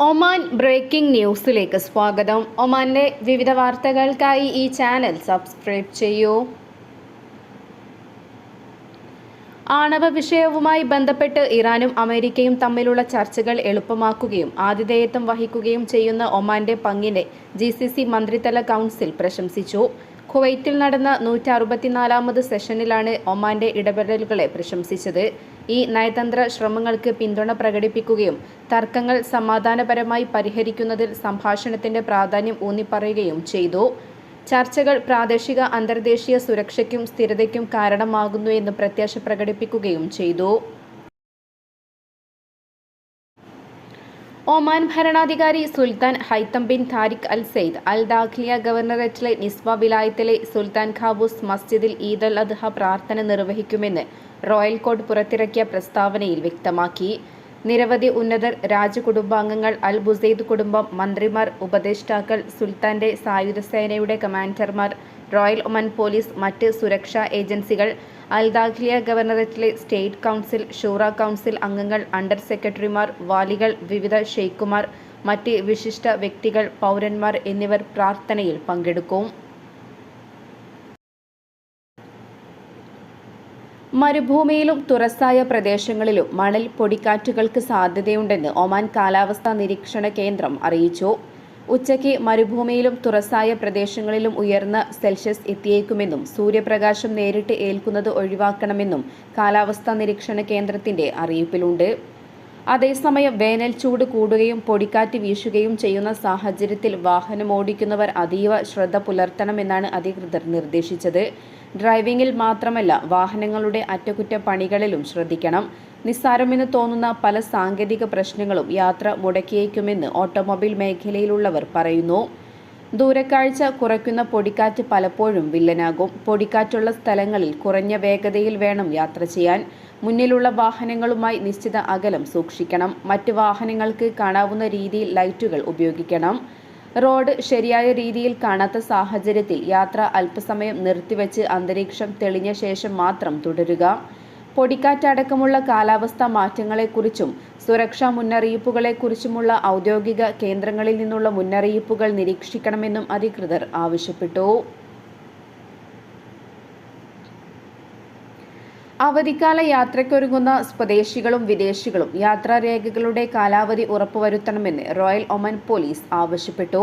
Oman breaking ന്യൂസിലേക്ക് സ്വാഗതം. ഒമാന്റെ വിവിധ വാർത്തകൾക്കായി ഈ ചാനൽ സബ്സ്ക്രൈബ് ചെയ്യൂ. ആണവ വിഷയവുമായി ബന്ധപ്പെട്ട് ഇറാനും അമേരിക്കയും തമ്മിലുള്ള ചർച്ചകൾ എളുപ്പമാക്കുകയും ആതിഥേയത്വം വഹിക്കുകയും ചെയ്യുന്ന ഒമാന്റെ പങ്കിനെ ജി സി സി മന്ത്രിതല കൗൺസിൽ പ്രശംസിച്ചു. കുവൈറ്റിൽ നടന്ന നൂറ്റി അറുപത്തിനാലാമത് സെഷനിലാണ് ഒമാന്റെ ഇടപെടലുകളെ പ്രശംസിച്ചത്. ഈ നയതന്ത്ര ശ്രമങ്ങൾക്ക് പിന്തുണ പ്രകടിപ്പിക്കുകയും തർക്കങ്ങൾ സമാധാനപരമായി പരിഹരിക്കുന്നതിൽ സംഭാഷണത്തിന്റെ പ്രാധാന്യം ഊന്നിപ്പറയുകയും ചെയ്തു. ചർച്ചകൾ പ്രാദേശിക അന്തർദേശീയ സുരക്ഷയ്ക്കും സ്ഥിരതയ്ക്കും കാരണമാകുന്നു എന്ന് പ്രത്യാശ പ്രകടിപ്പിക്കുകയും ചെയ്തു. ഒമാൻ ഭരണാധികാരി Sultan Haitham bin Tariq Al Said Al Dakhiliya ഗവർണറേറ്റിലെ Nizwa വിലായത്തിലെ സുൽത്താൻ ഖാബൂസ് മസ്ജിദിൽ ഈദ് അൽ അദ്ഹ പ്രാർത്ഥന നിർവഹിക്കുമെന്ന് റോയൽ കോർട്ട് പുറത്തിറക്കിയ പ്രസ്താവനയിൽ വ്യക്തമാക്കി. നിരവധി ഉന്നതർ രാജകുടുംബാംഗങ്ങൾ അൽ ബുസൈദ് കുടുംബം മന്ത്രിമാർ ഉപദേഷ്ടാക്കൾ സുൽത്താന്റെ സായുധ സേനയുടെ കമാൻഡർമാർ റോയൽ ഒമൻ പോലീസ് മറ്റ് സുരക്ഷാ ഏജൻസികൾ അൽ ദാഖ്ലിയ ഗവർണറേറ്റിലെ സ്റ്റേറ്റ് കൗൺസിൽ ഷൂറ കൗൺസിൽ അംഗങ്ങൾ അണ്ടർ സെക്രട്ടറിമാർ വാലികൾ വിവിധ ഷെയ്ഖുമാർ മറ്റ് വിശിഷ്ട വ്യക്തികൾ പൗരന്മാർ എന്നിവർ പ്രാർത്ഥനയിൽ പങ്കെടുക്കും. മരുഭൂമിയിലും തുറസായ പ്രദേശങ്ങളിലും മണൽ പൊടിക്കാറ്റുകൾക്ക് സാധ്യതയുണ്ടെന്ന് ഒമാൻ കാലാവസ്ഥാ നിരീക്ഷണ കേന്ദ്രം അറിയിച്ചു. ഉച്ചയ്ക്ക് മരുഭൂമിയിലും തുറസായ പ്രദേശങ്ങളിലും ഉയർന്ന സെൽഷ്യസ് എത്തിയേക്കുമെന്നും സൂര്യപ്രകാശം നേരിട്ട് ഏൽക്കുന്നത് ഒഴിവാക്കണമെന്നും കാലാവസ്ഥാ നിരീക്ഷണ കേന്ദ്രത്തിന്റെ അറിയിപ്പിലുണ്ട്. അതേസമയം വേനൽ ചൂട് കൂടുകയും പൊടിക്കാറ്റ് വീശുകയും ചെയ്യുന്ന സാഹചര്യത്തിൽ വാഹനം ഓടിക്കുന്നവർ അതീവ ശ്രദ്ധ പുലർത്തണമെന്നാണ് അധികൃതർ നിർദ്ദേശിച്ചത്. ഡ്രൈവിംഗിൽ മാത്രമല്ല വാഹനങ്ങളുടെ അറ്റകുറ്റപ്പണികളിലും ശ്രദ്ധിക്കണം. നിസ്സാരമെന്ന് തോന്നുന്ന പല സാങ്കേതിക പ്രശ്നങ്ങളും യാത്ര മുടക്കിയേക്കുമെന്ന് ഓട്ടോമൊബൈൽ മേഖലയിലുള്ളവർ പറയുന്നു. ദൂരക്കാഴ്ച കുറയ്ക്കുന്ന പൊടിക്കാറ്റ് പലപ്പോഴും വില്ലനാകും. പൊടിക്കാറ്റുള്ള സ്ഥലങ്ങളിൽ കുറഞ്ഞ വേഗതയിൽ വേണം യാത്ര ചെയ്യാൻ. മുന്നിലുള്ള വാഹനങ്ങളുമായി നിശ്ചിത അകലം സൂക്ഷിക്കണം. മറ്റ് വാഹനങ്ങൾക്ക് കാണാവുന്ന രീതിയിൽ ലൈറ്റുകൾ ഉപയോഗിക്കണം. റോഡ് ശരിയായ രീതിയിൽ കാണാത്ത സാഹചര്യത്തിൽ യാത്ര അല്പസമയം നിർത്തിവെച്ച് അന്തരീക്ഷം തെളിഞ്ഞ ശേഷം മാത്രം തുടരുക. പൊടിക്കാറ്റടക്കമുള്ള കാലാവസ്ഥ മാറ്റങ്ങളെക്കുറിച്ചും സുരക്ഷാ മുന്നറിയിപ്പുകളെക്കുറിച്ചുമുള്ള ഔദ്യോഗിക കേന്ദ്രങ്ങളിൽ നിന്നുള്ള മുന്നറിയിപ്പുകൾ നിരീക്ഷിക്കണമെന്നും അധികൃതർ ആവശ്യപ്പെട്ടു. അവധിക്കാല യാത്രയ്ക്കൊരുങ്ങുന്ന സ്വദേശികളും വിദേശികളും യാത്രാരേഖകളുടെ കാലാവധി ഉറപ്പുവരുത്തണമെന്ന് റോയൽ ഒമൻ പോലീസ് ആവശ്യപ്പെട്ടു.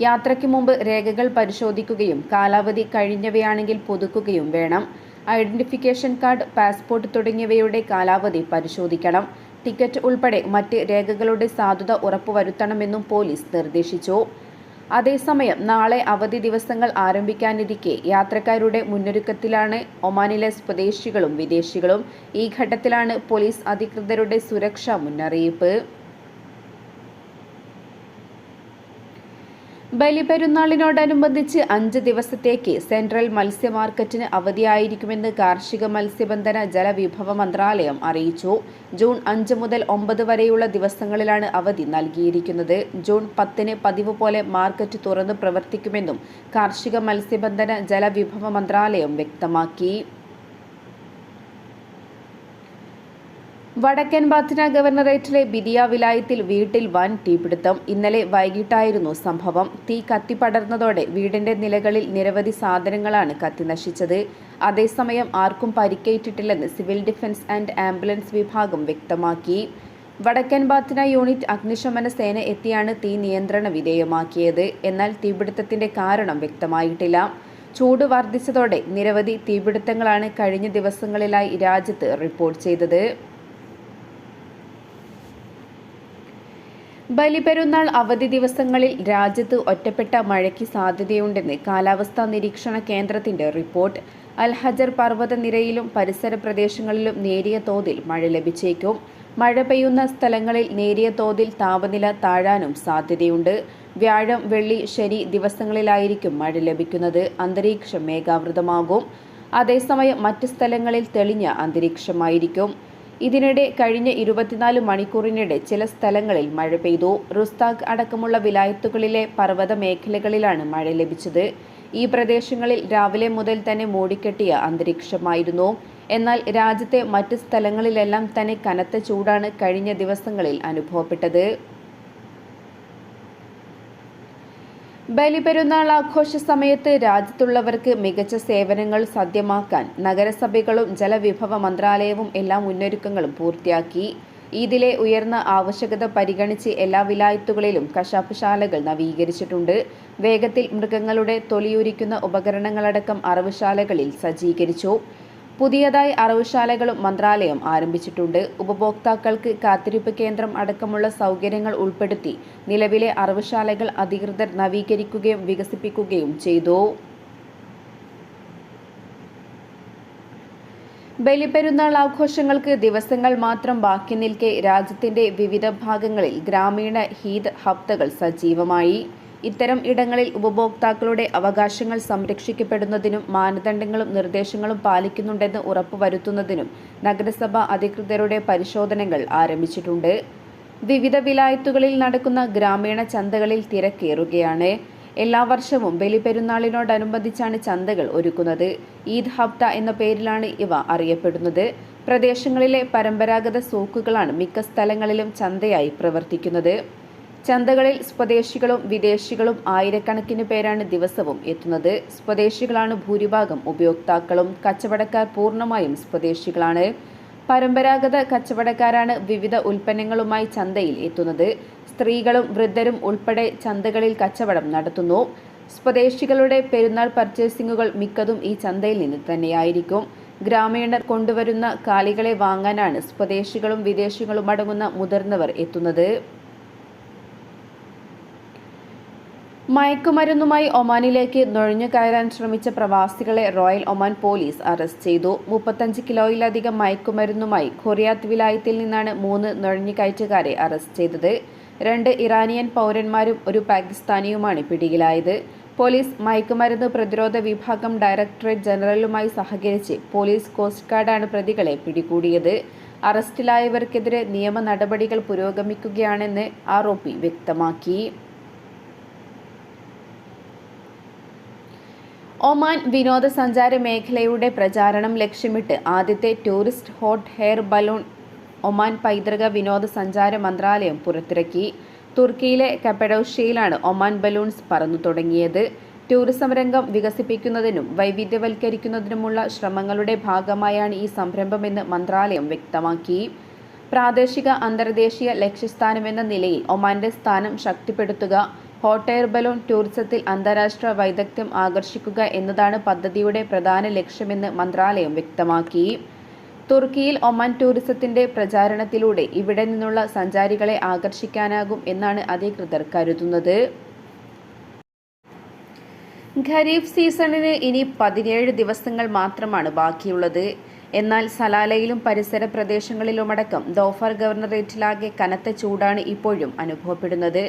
യാത്രയ്ക്ക് മുമ്പ് രേഖകൾ പരിശോധിക്കുകയും കാലാവധി കഴിഞ്ഞവയാണെങ്കിൽ പുതുക്കുകയും വേണം. ഐഡന്റിഫിക്കേഷൻ കാർഡ് പാസ്പോർട്ട് തുടങ്ങിയവയുടെ കാലാവധി പരിശോധിക്കണം. ടിക്കറ്റ് ഉൾപ്പെടെ മറ്റ് രേഖകളുടെ സാധുത ഉറപ്പുവരുത്തണമെന്നും പോലീസ് നിർദ്ദേശിച്ചു. അതേസമയം നാളെ അവധി ദിവസങ്ങൾ ആരംഭിക്കാനിരിക്കെ യാത്രക്കാരുടെ മുന്നൊരുക്കത്തിലാണ് ഒമാനിലെ സ്വദേശികളും വിദേശികളും. ഈ ഘട്ടത്തിലാണ് പോലീസ് അധികൃതരുടെ സുരക്ഷാ മുന്നറിയിപ്പ്. ബലിപെരുന്നാളിനോടനുബന്ധിച്ച് അഞ്ച് ദിവസത്തേക്ക് സെൻട്രൽ മത്സ്യ മാർക്കറ്റിന് അവധിയായിരിക്കുമെന്ന് കാർഷിക മത്സ്യബന്ധന ജലവിഭവ മന്ത്രാലയം അറിയിച്ചു. ജൂൺ അഞ്ച് മുതൽ ഒമ്പത് വരെയുള്ള ദിവസങ്ങളിലാണ് അവധി നൽകിയിരിക്കുന്നത്. ജൂൺ പത്തിന് പതിവ് പോലെ മാർക്കറ്റ് തുറന്ന് പ്രവർത്തിക്കുമെന്നും കാർഷിക മത്സ്യബന്ധന ജലവിഭവ മന്ത്രാലയം വ്യക്തമാക്കി. വടക്കൻ ബാത്തിന ഗവർണറേറ്റിലെ ബിദിയ വിലായത്തിൽ വീട്ടിൽ വൻ തീപിടുത്തം. ഇന്നലെ വൈകിട്ടായിരുന്നു സംഭവം. തീ കത്തിപ്പടർന്നതോടെ വീടിന്റെ നിലകളിൽ നിരവധി സാധനങ്ങളാണ് കത്തിനശിച്ചത് അതേസമയം ആർക്കും പരിക്കേറ്റിട്ടില്ലെന്ന് സിവിൽ ഡിഫൻസ് ആൻഡ് ആംബുലൻസ് വിഭാഗം വ്യക്തമാക്കി. വടക്കൻ ബാത്തിന യൂണിറ്റ് അഗ്നിശമന സേന എത്തിയാണ് തീ നിയന്ത്രണ വിധേയമാക്കിയത്. എന്നാൽ തീപിടുത്തത്തിന്റെ കാരണം വ്യക്തമായിട്ടില്ല. ചൂട് വർദ്ധിച്ചതോടെ നിരവധി തീപിടുത്തങ്ങളാണ് കഴിഞ്ഞ ദിവസങ്ങളിലായി രാജ്യത്ത് റിപ്പോർട്ട് ചെയ്തത്. ബലിപെരുന്നാൾ അവധി ദിവസങ്ങളിൽ രാജ്യത്ത് ഒറ്റപ്പെട്ട മഴയ്ക്ക് സാധ്യതയുണ്ടെന്ന് കാലാവസ്ഥാ നിരീക്ഷണ കേന്ദ്രത്തിന്റെ റിപ്പോർട്ട്. അൽഹജർ പർവതനിരയിലും പരിസര പ്രദേശങ്ങളിലും നേരിയ തോതിൽ മഴ ലഭിച്ചേക്കും. മഴ പെയ്യുന്ന സ്ഥലങ്ങളിൽ നേരിയ തോതിൽ താപനില താഴാനും സാധ്യതയുണ്ട്. വ്യാഴം വെള്ളി ശനി ദിവസങ്ങളിലായിരിക്കും മഴ ലഭിക്കുന്നത്. അന്തരീക്ഷം മേഘാവൃതമാകും. അതേസമയം മറ്റ് സ്ഥലങ്ങളിൽ തെളിഞ്ഞ അന്തരീക്ഷമായിരിക്കും. ഇതിനിടെ കഴിഞ്ഞ ഇരുപത്തിനാല് മണിക്കൂറിനിടെ ചില സ്ഥലങ്ങളിൽ മഴ പെയ്തു. റുസ്താഖ് അടക്കമുള്ള വിലായത്തുകളിലെ പർവത മേഖലകളിലാണ് മഴ ലഭിച്ചത്. ഈ പ്രദേശങ്ങളിൽ രാവിലെ മുതൽ തന്നെ മൂടിക്കെട്ടിയ അന്തരീക്ഷമായിരുന്നു. എന്നാൽ രാജ്യത്തെ മറ്റ് സ്ഥലങ്ങളിലെല്ലാം തന്നെ കനത്ത ചൂടാണ് കഴിഞ്ഞ ദിവസങ്ങളിൽ അനുഭവപ്പെട്ടത്. ബലിപെരുന്നാൾ ആഘോഷ സമയത്ത് രാജ്യത്തുള്ളവർക്ക് മികച്ച സേവനങ്ങൾ സദ്യമാക്കാൻ നഗരസഭകളും ജലവിഭവ മന്ത്രാലയവും എല്ലാ മുന്നൊരുക്കങ്ങളും പൂർത്തിയാക്കി. ഇതിലെ ഉയർന്ന ആവശ്യകത പരിഗണിച്ച് എല്ലാ വിലായത്തുകളിലും കശാപ്പുശാലകൾ നവീകരിച്ചിട്ടുണ്ട്. വേഗത്തിൽ മൃഗങ്ങളുടെ തൊലിയൂരിക്കുന്ന ഉപകരണങ്ങളടക്കം അറവുശാലകളിൽ സജ്ജീകരിച്ചു. പുതിയതായി അറവുശാലകളും മന്ത്രാലയം ആരംഭിച്ചിട്ടുണ്ട്. ഉപഭോക്താക്കൾക്ക് കാത്തിരിപ്പ് കേന്ദ്രം അടക്കമുള്ള സൗകര്യങ്ങൾ ഉൾപ്പെടുത്തി നിലവിലെ അറവുശാലകൾ അധികൃതർ നവീകരിക്കുകയും വികസിപ്പിക്കുകയും ചെയ്തു. ബലിപ്പെരുന്നാൾ ആഘോഷങ്ങൾക്ക് ദിവസങ്ങൾ മാത്രം ബാക്കി നിൽക്കെ രാജ്യത്തിന്റെ വിവിധ ഭാഗങ്ങളിൽ ഗ്രാമീണ ഹീദ് ഹബ്തകൾ സജീവമായി. ഇത്തരം ഇടങ്ങളിൽ ഉപഭോക്താക്കളുടെ അവകാശങ്ങൾ സംരക്ഷിക്കപ്പെടുന്നതിനും മാനദണ്ഡങ്ങളും നിർദ്ദേശങ്ങളും പാലിക്കുന്നുണ്ടെന്ന് ഉറപ്പുവരുത്തുന്നതിനും നഗരസഭ അധികൃതരുടെ പരിശോധനകൾ ആരംഭിച്ചിട്ടുണ്ട്. വിവിധ വിലായത്തുകളിൽ നടക്കുന്ന ഗ്രാമീണ ചന്തകളിൽ തിരക്കേറുകയാണ്. എല്ലാ വർഷവും ബലിപെരുന്നാളിനോടനുബന്ധിച്ചാണ് ചന്തകൾ ഒരുക്കുന്നത്. ഈദ് ഹബ്ത എന്ന പേരിലാണ് ഇവ അറിയപ്പെടുന്നത്. പ്രദേശങ്ങളിലെ പരമ്പരാഗത സൂക്കുകളാണ് മിക്ക സ്ഥലങ്ങളിലും ചന്തയായി പ്രവർത്തിക്കുന്നത്. ചന്തകളിൽ സ്വദേശികളും വിദേശികളും ആയിരക്കണക്കിന് പേരാണ് ദിവസവും എത്തുന്നത്. സ്വദേശികളാണ് ഭൂരിഭാഗം ഉപയോക്താക്കളും കച്ചവടക്കാർ പൂർണമായും സ്വദേശികളാണ്. പരമ്പരാഗത കച്ചവടക്കാരാണ് വിവിധ ഉൽപ്പന്നങ്ങളുമായി ചന്തയിൽ എത്തുന്നത്. സ്ത്രീകളും വൃദ്ധരും ഉൾപ്പെടെ ചന്തകളിൽ കച്ചവടം നടത്തുന്നു. സ്വദേശികളുടെ പെരുന്നാൾ പർച്ചേസിംഗുകൾ മിക്കതും ഈ ചന്തയിൽ നിന്ന് തന്നെയായിരിക്കും. ഗ്രാമീണർ കൊണ്ടുവരുന്ന കാലികളെ വാങ്ങാനാണ് സ്വദേശികളും വിദേശികളും അടങ്ങുന്ന മുതിർന്നവർ എത്തുന്നത്. മയക്കുമരുന്നുമായി ഒമാനിലേക്ക് നുഴഞ്ഞു കയറാൻ ശ്രമിച്ച പ്രവാസികളെ റോയൽ ഒമാൻ പോലീസ് അറസ്റ്റ് ചെയ്തു. മുപ്പത്തഞ്ച് കിലോയിലധികം മയക്കുമരുന്നുമായി ഖുറിയാത്ത് വിലായത്തിൽ നിന്നാണ് മൂന്ന് നുഴഞ്ഞുകയറ്റുകാരെ അറസ്റ്റ് ചെയ്തത്. രണ്ട് ഇറാനിയൻ പൗരന്മാരും ഒരു പാകിസ്ഥാനിയുമാണ് പിടിയിലായത്. പോലീസ് മയക്കുമരുന്ന് പ്രതിരോധ വിഭാഗം ഡയറക്ടറേറ്റ് ജനറലുമായി സഹകരിച്ച് പോലീസ് കോസ്റ്റ് ഗാർഡാണ് പ്രതികളെ പിടികൂടിയത്. അറസ്റ്റിലായവർക്കെതിരെ നിയമ നടപടികൾ പുരോഗമിക്കുകയാണെന്ന് ആരോപി വ്യക്തമാക്കി. ഒമാൻ വിനോദസഞ്ചാര മേഖലയുടെ പ്രചാരണം ലക്ഷ്യമിട്ട് ആദ്യത്തെ tourist hot air balloon Oman പൈതൃക വിനോദസഞ്ചാര മന്ത്രാലയം പുറത്തിറക്കി. തുർക്കിയിലെ കപ്പഡോഷ്യയിലാണ് ഒമാൻ ബലൂൺസ് പറന്നു തുടങ്ങിയത്. ടൂറിസം രംഗം വികസിപ്പിക്കുന്നതിനും വൈവിധ്യവൽക്കരിക്കുന്നതിനുമുള്ള ശ്രമങ്ങളുടെ ഭാഗമായാണ് ഈ സംരംഭമെന്ന് മന്ത്രാലയം വ്യക്തമാക്കി. പ്രാദേശിക അന്തർദേശീയ ലക്ഷ്യസ്ഥാനമെന്ന നിലയിൽ ഒമാന്റെ സ്ഥാനം ശക്തിപ്പെടുത്തുക ഹോട്ട് എയർ ബലൂൺ ടൂറിസത്തിൽ അന്താരാഷ്ട്ര വൈദഗ്ധ്യം ആകർഷിക്കുക എന്നതാണ് പദ്ധതിയുടെ പ്രധാന ലക്ഷ്യമെന്ന് മന്ത്രാലയം വ്യക്തമാക്കി. തുർക്കിയിൽ ഒമാൻ ടൂറിസത്തിന്റെ പ്രചാരണത്തിലൂടെ ഇവിടെ നിന്നുള്ള സഞ്ചാരികളെ ആകർഷിക്കാനാകും എന്നാണ് അധികൃതർ കരുതുന്നത്. ഖരീഫ് സീസണിന് ഇനി പതിനേഴ് ദിവസങ്ങൾ മാത്രമാണ് ബാക്കിയുള്ളത്. എന്നാൽ സലാലയിലും പരിസര പ്രദേശങ്ങളിലുമടക്കം ദോഫർ ഗവർണറേറ്റിലാകെ കനത്ത ചൂടാണ് ഇപ്പോഴും അനുഭവപ്പെടുന്നത്.